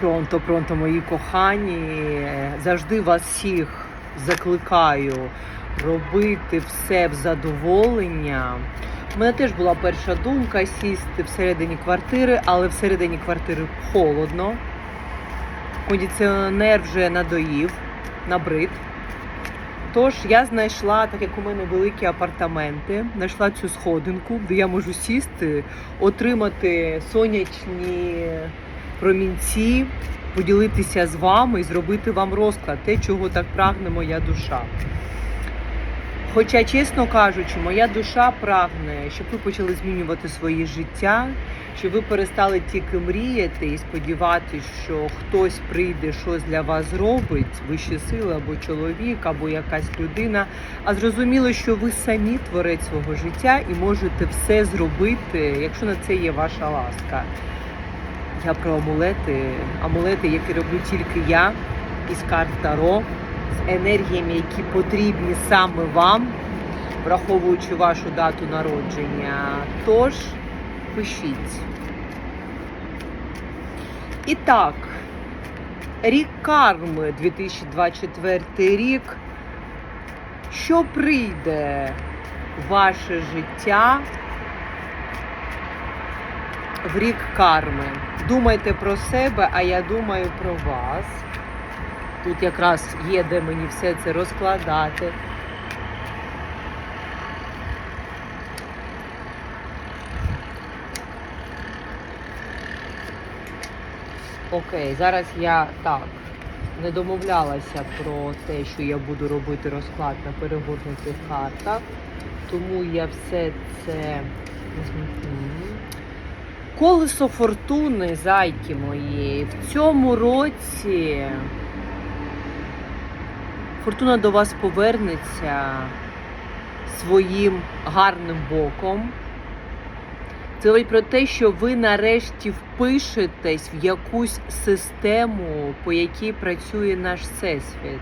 Пронто, пронто, мої кохані. Завжди вас всіх закликаю робити все в задоволення. У мене теж була перша думка сісти всередині квартири, але всередині квартири холодно. Кондиціонер вже надоїв, набрид. Тож я знайшла, так як у мене великі апартаменти, знайшла цю сходинку, де я можу сісти, отримати сонячні промінці, поділитися з вами і зробити вам розклад, те, чого так прагне моя душа. Хоча, чесно кажучи, моя душа прагне, щоб ви почали змінювати своє життя, щоб ви перестали тільки мріяти і сподіватися, що хтось прийде, щось для вас зробить, вищі сили або чоловік, або якась людина. А зрозуміло, що ви самі творець свого життя і можете все зробити, якщо на це є ваша ласка. Я про амулети, амулети, які роблю тільки я із карт Таро, з енергіями, які потрібні саме вам, враховуючи вашу дату народження. Тож пишіть. І так, рік карми 2024 рік. Що прийде в ваше життя в рік карми? Думайте про себе, а я думаю про вас. Тут якраз є де мені все це розкладати. Окей, зараз я так не домовлялася про те, що я буду робити розклад на перегорнутих картах, тому я все це. Мгм. Колесо фортуни, зайки мої, в цьому році фортуна до вас повернеться своїм гарним боком. Це говорить про те, що ви нарешті впишетесь в якусь систему, по якій працює наш всесвіт.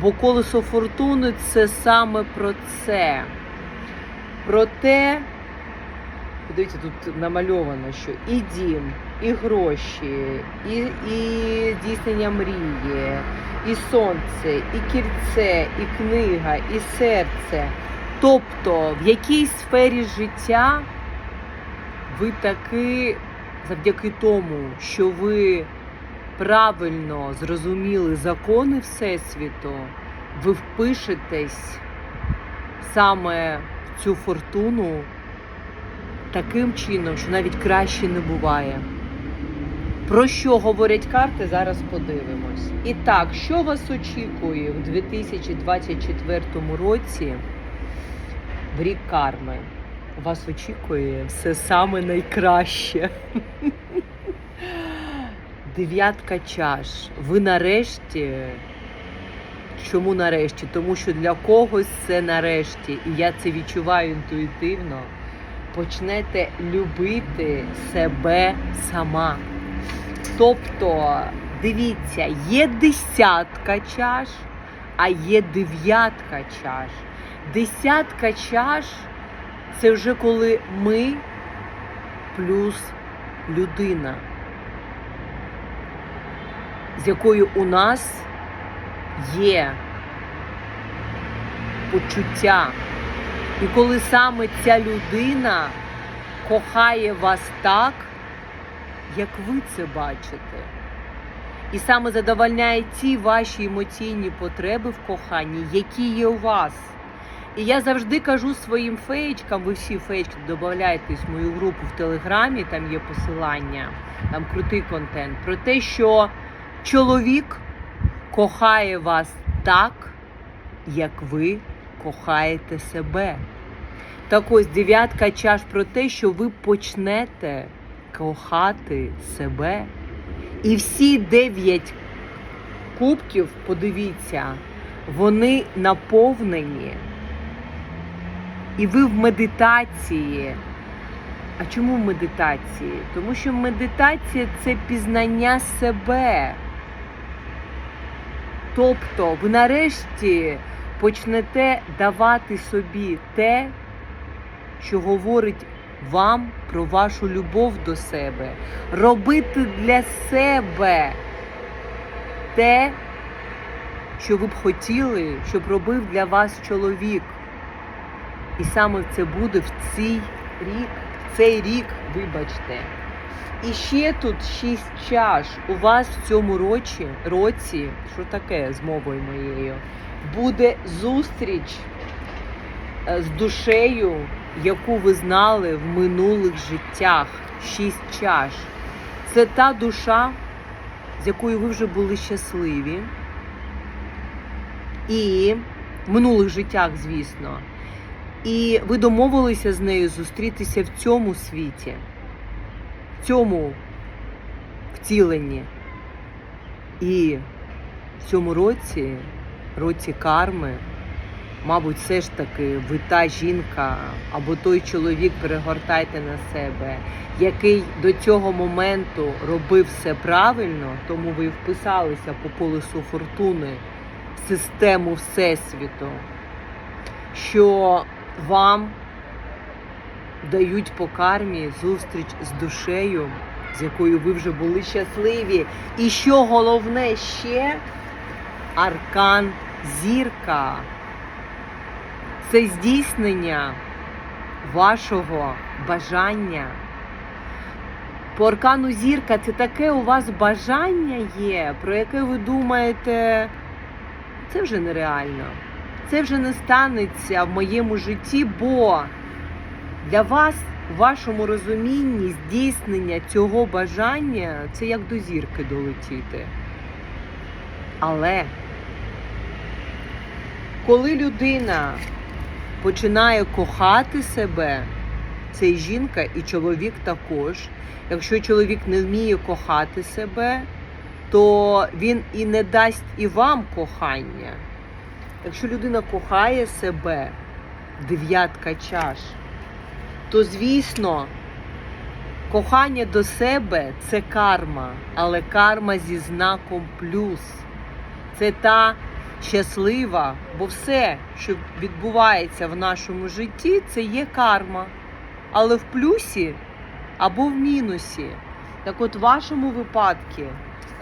Бо колесо фортуни це саме про це. Про те, подивіться, тут намальовано, що і дім, і гроші, і, і здійснення мрії, і сонце, і кільце, і книга, і серце. Тобто в якійсь сфері життя ви таки завдяки тому, що ви правильно зрозуміли закони Всесвіту, ви впишетесь саме в цю фортуну таким чином, що навіть краще не буває. Про що говорять карти, зараз подивимось. І так, що вас очікує в 2024 році в рік карми? Вас очікує все саме найкраще. Дев'ятка чаш. Ви нарешті. Чому нарешті? Тому що для когось це нарешті, і я це відчуваю інтуїтивно. Почнете любити себе сама. Тобто, дивіться, є десятка чаш, а є дев'ятка чаш. Десятка чаш це вже коли ми плюс людина, з якою у нас є почуття. І коли саме ця людина кохає вас так, як ви це бачите, і саме задовольняє ті ваші емоційні потреби в коханні, які є у вас. І я завжди кажу своїм феєчкам, ви всі феєчки додаєтесь в мою групу в Телеграмі, там є посилання, там крутий контент, про те, що чоловік кохає вас так, як ви кохаєте себе. Так ось дев'ятка чаш про те, що ви почнете кохати себе. І всі дев'ять кубків, подивіться, вони наповнені. І ви в медитації. А чому в медитації? Тому що медитація це пізнання себе. Тобто, ви нарешті почнете давати собі те, що говорить вам про вашу любов до себе, робити для себе те, що ви б хотіли, щоб робив для вас чоловік. І саме це буде в цей рік, в цей рік, вибачте. І ще тут шість чаш. У вас в цьому році, році, що таке з мовою моєю, буде зустріч е, з душею, яку ви знали в минулих життях. Шість чаш. Це та душа, з якою ви вже були щасливі. І в минулих життях, звісно. І ви домовилися з нею зустрітися в цьому світі, в цьому втіленні. І в цьому році, році карми, мабуть, все ж таки ви та жінка або той чоловік перегортайте на себе, який до цього моменту робив все правильно, тому ви вписалися по колесу фортуни в систему Всесвіту, що вам дають по кармі зустріч з душею, з якою ви вже були щасливі. І що головне ще аркан зірка. Це здійснення вашого бажання. По аркану зірка це таке у вас бажання є, про яке ви думаєте, це вже нереально. Це вже не станеться в моєму житті, бо для вас, в вашому розумінні, здійснення цього бажання це як до зірки долетіти. Але коли людина починає кохати себе, це і жінка, і чоловік також. Якщо чоловік не вміє кохати себе, то він і не дасть і вам кохання. Якщо людина кохає себе, дев'ятка чаш, то звісно, кохання до себе це карма, але карма зі знаком плюс. Це та щаслива, бо все, що відбувається в нашому житті, це є карма. Але в плюсі або в мінусі. Так от в вашому випадку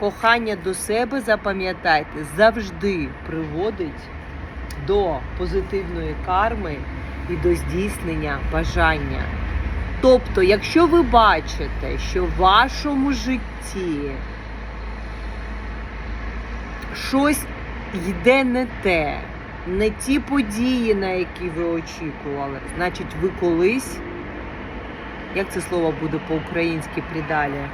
кохання до себе, запам'ятайте, завжди приводить до позитивної карми і до здійснення бажання. Тобто, якщо ви бачите, що в вашому житті щось йде не те, не ті події, на які ви очікували, значить, ви колись, як це слово буде по-українськи придалі,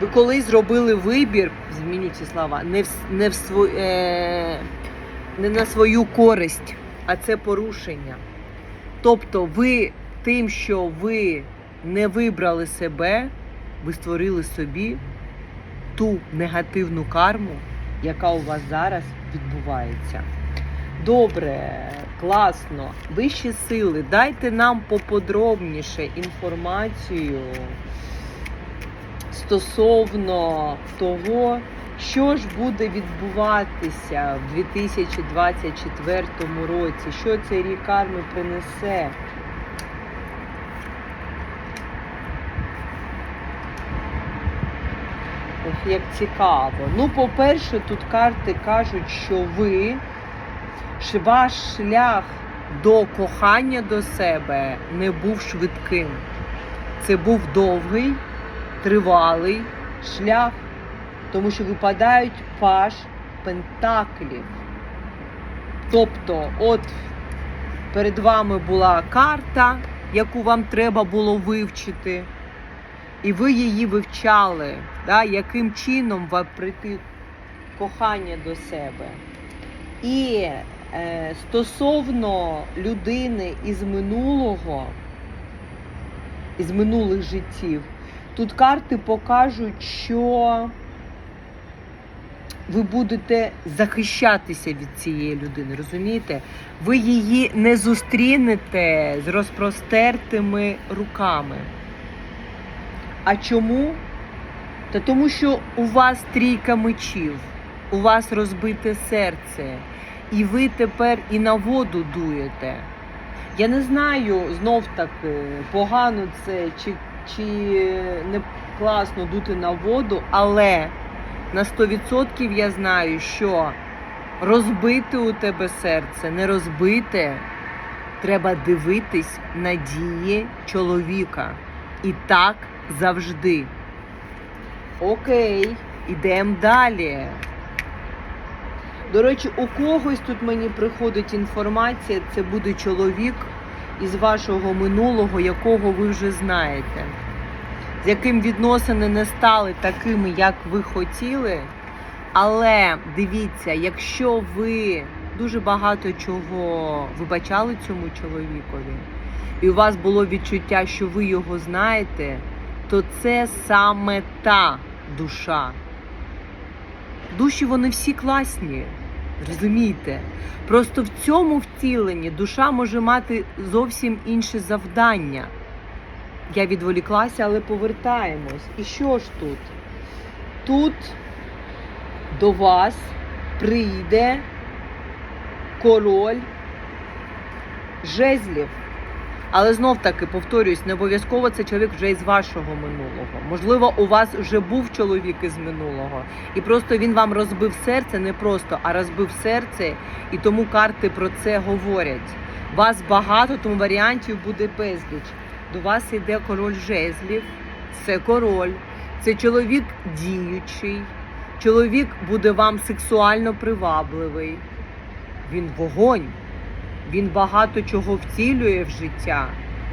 ви колись зробили вибір, зміню ці слова, не в, не в сво, е, не на свою користь, а це порушення. Тобто, ви тим, що ви не вибрали себе, ви створили собі ту негативну карму, яка у вас зараз відбувається. Добре, класно. Вищі сили, дайте нам поподробніше інформацію стосовно того, що ж буде відбуватися в 2024 році, що цей рік карми принесе. Як цікаво. Ну, по-перше, тут карти кажуть, що ви що ваш шлях до кохання до себе не був швидким. Це був довгий, тривалий шлях, тому що випадають паш пентаклів. Тобто, от перед вами була карта, яку вам треба було вивчити, і ви її вивчали, да, яким чином вам прийти кохання до себе. І е, стосовно людини із минулого, із минулих життів, тут карти покажуть, що ви будете захищатися від цієї людини, розумієте? Ви її не зустрінете з розпростертими руками. А чому? Та тому що у вас трійка мечів, у вас розбите серце, і ви тепер і на воду дуєте. Я не знаю знов таки, погано це чи, чи не класно дути на воду, але на 100% я знаю, що розбити у тебе серце, не розбите, треба дивитись на дії чоловіка. І так завжди. Окей, ідемо далі. До речі, у когось тут мені приходить інформація, це буде чоловік із вашого минулого, якого ви вже знаєте, з яким відносини не стали такими, як ви хотіли. Але дивіться, якщо ви дуже багато чого вибачали цьому чоловікові, і у вас було відчуття, що ви його знаєте, то це саме та душа. Душі вони всі класні, розумієте? Просто в цьому втіленні душа може мати зовсім інше завдання. Я відволіклася, але повертаємось. І що ж тут? Тут до вас прийде король жезлів. Але знов таки повторюсь, не обов'язково це чоловік вже із вашого минулого. Можливо, у вас вже був чоловік із минулого, і просто він вам розбив серце, не просто, а розбив серце, і тому карти про це говорять. Вас багато, тому варіантів буде безліч. До вас йде король жезлів, це король, це чоловік діючий, чоловік буде вам сексуально привабливий. Він вогонь. Він багато чого втілює в життя.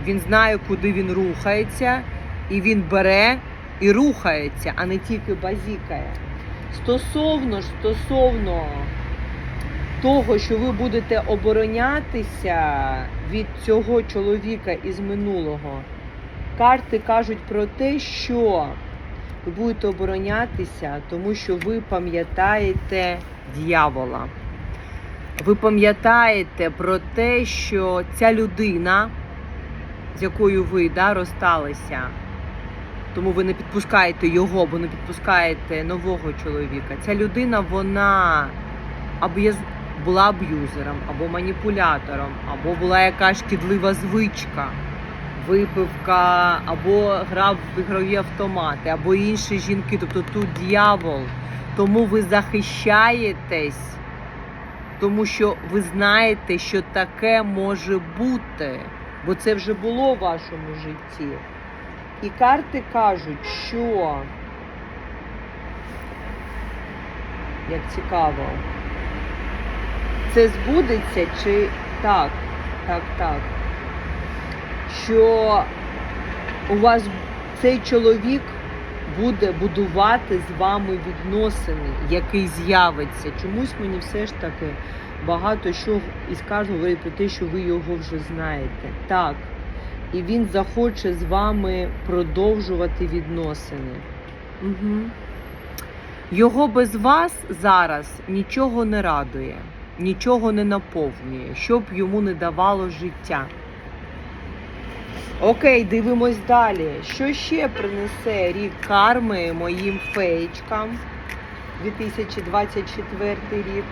Він знає, куди він рухається, і він бере і рухається, а не тільки базікає. Стосовно ж, стосовно того, що ви будете оборонятися від цього чоловіка із минулого, карти кажуть про те, що ви будете оборонятися, тому що ви пам'ятаєте дьявола. Ви пам'ятаєте про те, що ця людина, з якою ви да, розсталися, тому ви не підпускаєте його, бо не підпускаєте нового чоловіка. Ця людина, вона або є, була аб'юзером, або маніпулятором, або була якась шкідлива звичка, випивка, або грав в ігрові автомати, або інші жінки. Тобто тут дьявол. Тому ви захищаєтесь тому що ви знаєте, що таке може бути, бо це вже було в вашому житті. І карти кажуть, що як цікаво, це збудеться чи так, так, так, що у вас цей чоловік буде будувати з вами відносини, який з'явиться. Чомусь мені все ж таки багато що із карту говорить про те, що ви його вже знаєте. Так. І він захоче з вами продовжувати відносини. Угу. Його без вас зараз нічого не радує, нічого не наповнює, щоб йому не давало життя. Окей, дивимось далі. Що ще принесе рік карми моїм феєчкам 2024 рік?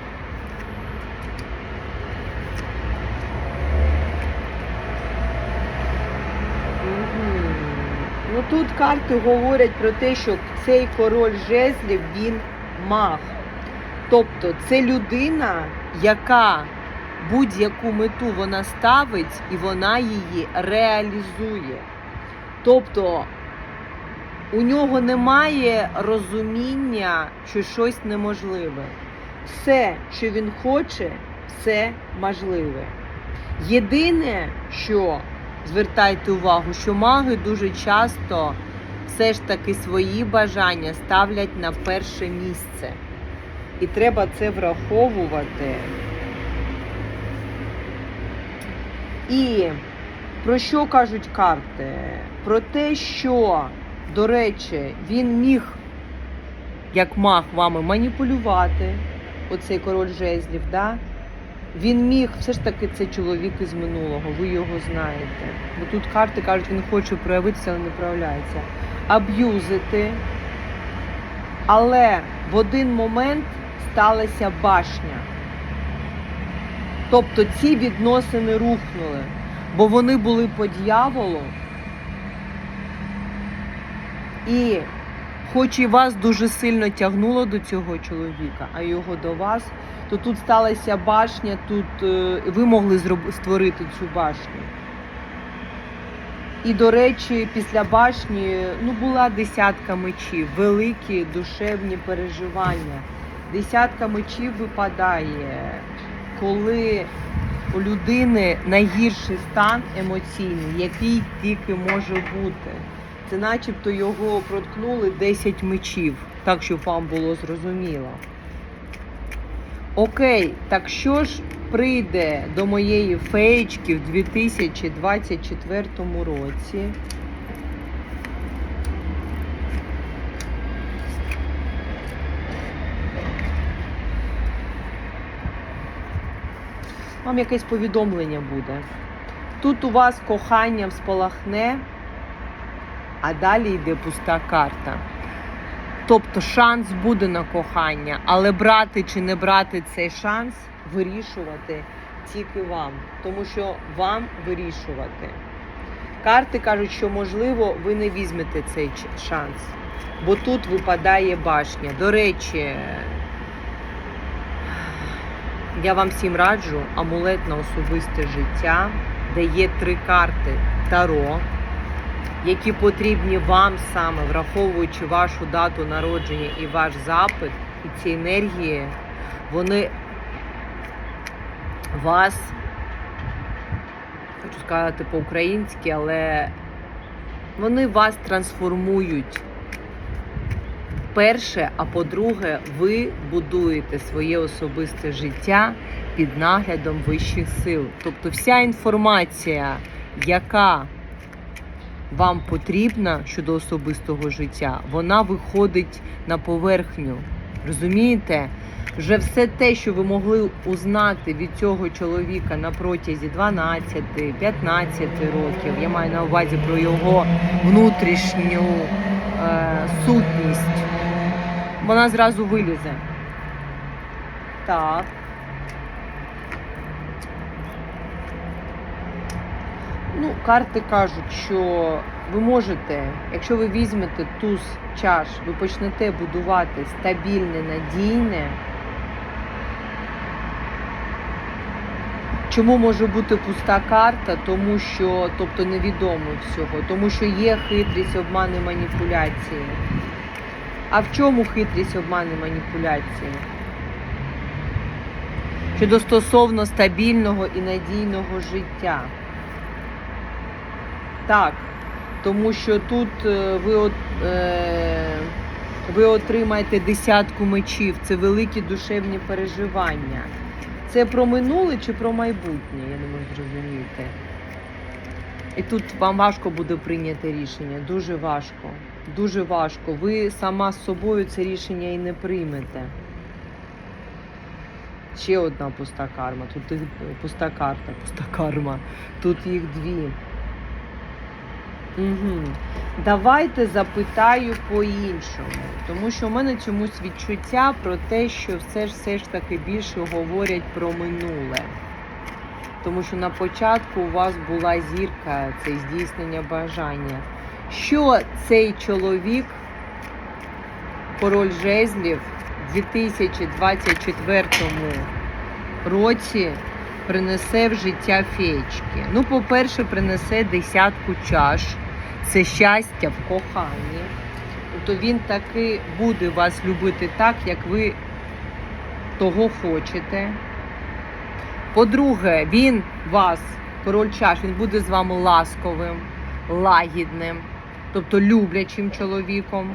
Ну тут карти говорять про те, що цей король жезлів він маг. Тобто це людина, яка будь-яку мету вона ставить і вона її реалізує. Тобто у нього немає розуміння, що щось неможливе. Все, що він хоче, все можливе. Єдине, що звертайте увагу, що маги дуже часто все ж таки свої бажання ставлять на перше місце. І треба це враховувати. І про що кажуть карти? Про те, що, до речі, він міг, як маг вами, маніпулювати, оцей король жезлів, да? Він міг, все ж таки, це чоловік із минулого, ви його знаєте. Бо тут карти кажуть, він хоче проявитися, але не проявляється. Аб'юзити. Але в один момент сталася башня. Тобто ці відносини рухнули. Бо вони були по дьяволу. І хоч і вас дуже сильно тягнуло до цього чоловіка, а його до вас, то тут сталася башня, тут е, ви могли створити цю башню. І, до речі, після башні ну, була десятка мечів, великі душевні переживання. Десятка мечів випадає, коли у людини найгірший стан емоційний, який тільки може бути. Це начебто його проткнули 10 мечів, так щоб вам було зрозуміло. Окей, так що ж прийде до моєї феєчки в 2024 році? Вам якесь повідомлення буде. Тут у вас кохання спалахне, а далі йде пуста карта. Тобто шанс буде на кохання, але брати чи не брати цей шанс вирішувати тільки вам, тому що вам вирішувати. Карти кажуть, що можливо ви не візьмете цей шанс, бо тут випадає башня. До речі, я вам всім раджу амулет на особисте життя, де є три карти Таро, які потрібні вам саме, враховуючи вашу дату народження і ваш запит, і ці енергії, вони вас, хочу сказати по-українськи, але вони вас трансформують. Перше, а по-друге, ви будуєте своє особисте життя під наглядом вищих сил. Тобто вся інформація, яка вам потрібна щодо особистого життя, вона виходить на поверхню. Розумієте? Вже все те, що ви могли узнати від цього чоловіка на протязі 12-15 років, я маю на увазі про його внутрішню е, сутність, вона зразу вилізе. Так. Ну, карти кажуть, що ви можете, якщо ви візьмете туз чаш, ви почнете будувати стабільне, надійне. Чому може бути пуста карта? Тому що, тобто невідомо всього, тому що є хитрість, обмани, маніпуляції. А в чому хитрість, обмани, маніпуляції? Щодо стосовно стабільного і надійного життя. Так, тому що тут е, ви, е, ви отримаєте десятку мечів, це великі душевні переживання. Це про минуле чи про майбутнє, я не можу зрозуміти. І тут вам важко буде прийняти рішення, дуже важко. Дуже важко. Ви сама з собою це рішення і не приймете. Ще одна пуста карма. Тут їх пуста карта, пуста карма. Тут їх дві. Угу. Давайте запитаю по-іншому, тому що в мене чомусь відчуття про те, що все ж все ж таки більше говорять про минуле. Тому що на початку у вас була зірка, це здійснення бажання. Що цей чоловік, король жезлів, в 2024 році принесе в життя феєчки? Ну, по-перше, принесе десятку чаш. Це щастя в коханні. Тобто він таки буде вас любити так, як ви того хочете. По-друге, він вас, король чаш, він буде з вами ласковим, лагідним, тобто люблячим чоловіком.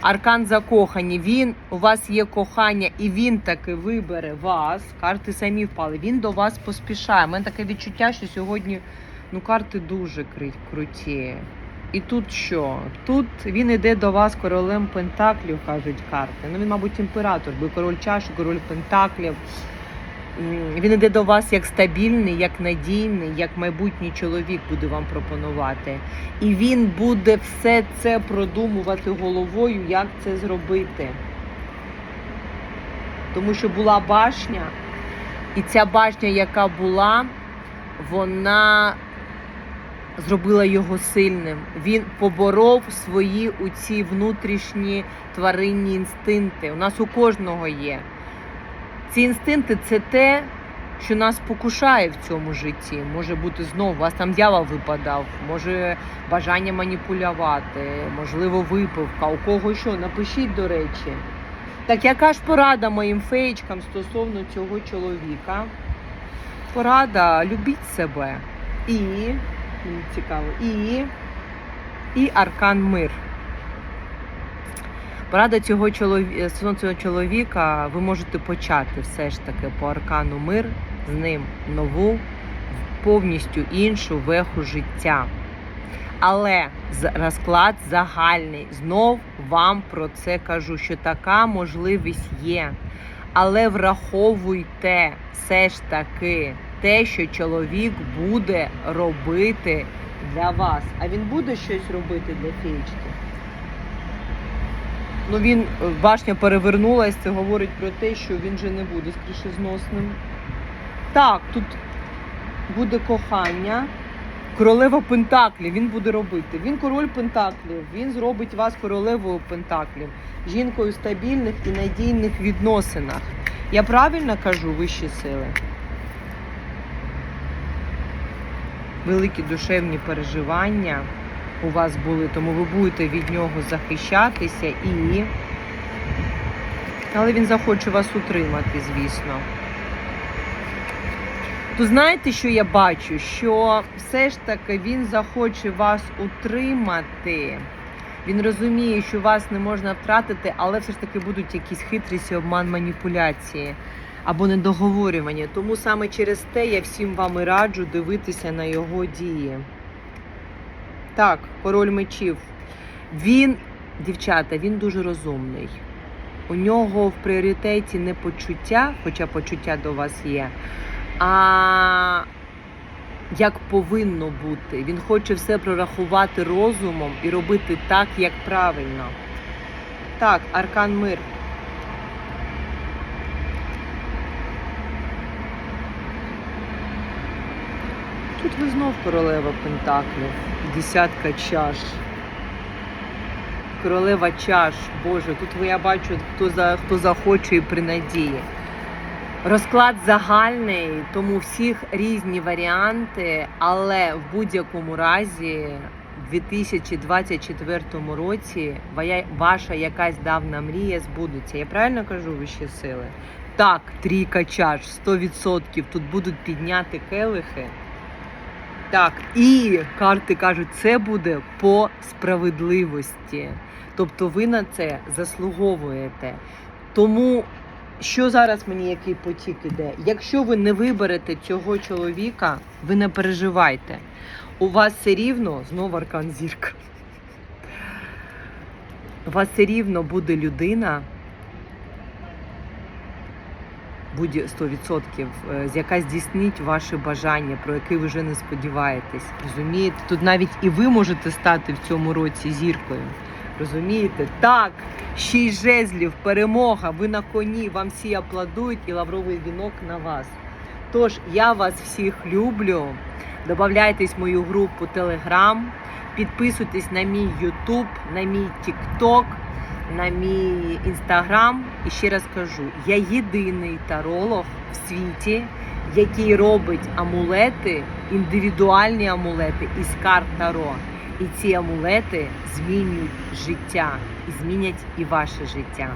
Аркан закохані, він у вас є кохання, і він таки вибере вас. Карти самі впали. Він до вас поспішає. У мене таке відчуття, що сьогодні ну, карти дуже круті. І тут що? Тут він іде до вас королем Пентаклів, кажуть карти. Ну він, мабуть, імператор, бо король чаш, король Пентаклів. Він іде до вас як стабільний, як надійний, як майбутній чоловік буде вам пропонувати. І він буде все це продумувати головою, як це зробити. Тому що була башня, і ця башня, яка була, вона зробила його сильним. Він поборов свої у ці внутрішні тваринні інстинкти. У нас у кожного є. Ці інстинкти це те, що нас покушає в цьому житті. Може бути знову, у вас там дьявол випадав, може бажання маніпулювати, можливо, випивка. У кого що? Напишіть, до речі. Так яка ж порада моїм феєчкам стосовно цього чоловіка? Порада любіть себе. І цікаво, і, і аркан мир. Порада цього чоловіка, цього чоловіка, ви можете почати все ж таки по аркану мир з ним нову, повністю іншу веху життя. Але розклад загальний. Знов вам про це кажу, що така можливість є. Але враховуйте все ж таки те, що чоловік буде робити для вас. А він буде щось робити для феєчки? Ну він е, башня перевернулась, це говорить про те, що він же не буде скоріше зносним. Так, тут буде кохання. Королева Пентаклів він буде робити. Він король Пентаклів, він зробить вас королевою Пентаклів, жінкою в стабільних і надійних відносинах. Я правильно кажу вищі сили? Великі душевні переживання у вас були, тому ви будете від нього захищатися і. Але він захоче вас утримати, звісно. То знаєте, що я бачу? Що все ж таки він захоче вас утримати. Він розуміє, що вас не можна втратити, але все ж таки будуть якісь хитрість, обман, маніпуляції або недоговорювання. Тому саме через те я всім вам і раджу дивитися на його дії. Так, король мечів. Він, дівчата, він дуже розумний. У нього в пріоритеті не почуття, хоча почуття до вас є, а як повинно бути. Він хоче все прорахувати розумом і робити так, як правильно. Так, аркан мир. Тут ви знов королева Пентаклів, десятка чаш. Королева чаш, Боже, тут ви- я бачу, хто за хто захоче і при надії. Розклад загальний, тому всіх різні варіанти, але в будь-якому разі, в 2024 році, ваша якась давна мрія збудеться. Я правильно кажу вищі сили? Так, трійка чаш, 100% тут будуть підняти келихи. Так, і карти кажуть, це буде по справедливості. Тобто ви на це заслуговуєте. Тому що зараз мені який потік іде? Якщо ви не виберете цього чоловіка, ви не переживайте. У вас все рівно знову аркан зірка. У вас все рівно буде людина, будь 100%, е, яка здійснить ваше бажання, про яке ви вже не сподіваєтесь. Розумієте? Тут навіть і ви можете стати в цьому році зіркою. Розумієте? Так, шість жезлів, перемога, ви на коні, вам всі аплодують і лавровий вінок на вас. Тож я вас всіх люблю. Добавляйтесь в мою групу Telegram, підписуйтесь на мій YouTube, на мій TikTok, на мій інстаграм. І ще раз кажу: я єдиний таролог в світі, який робить амулети, індивідуальні амулети із карт Таро. І ці амулети змінюють життя і змінять і ваше життя.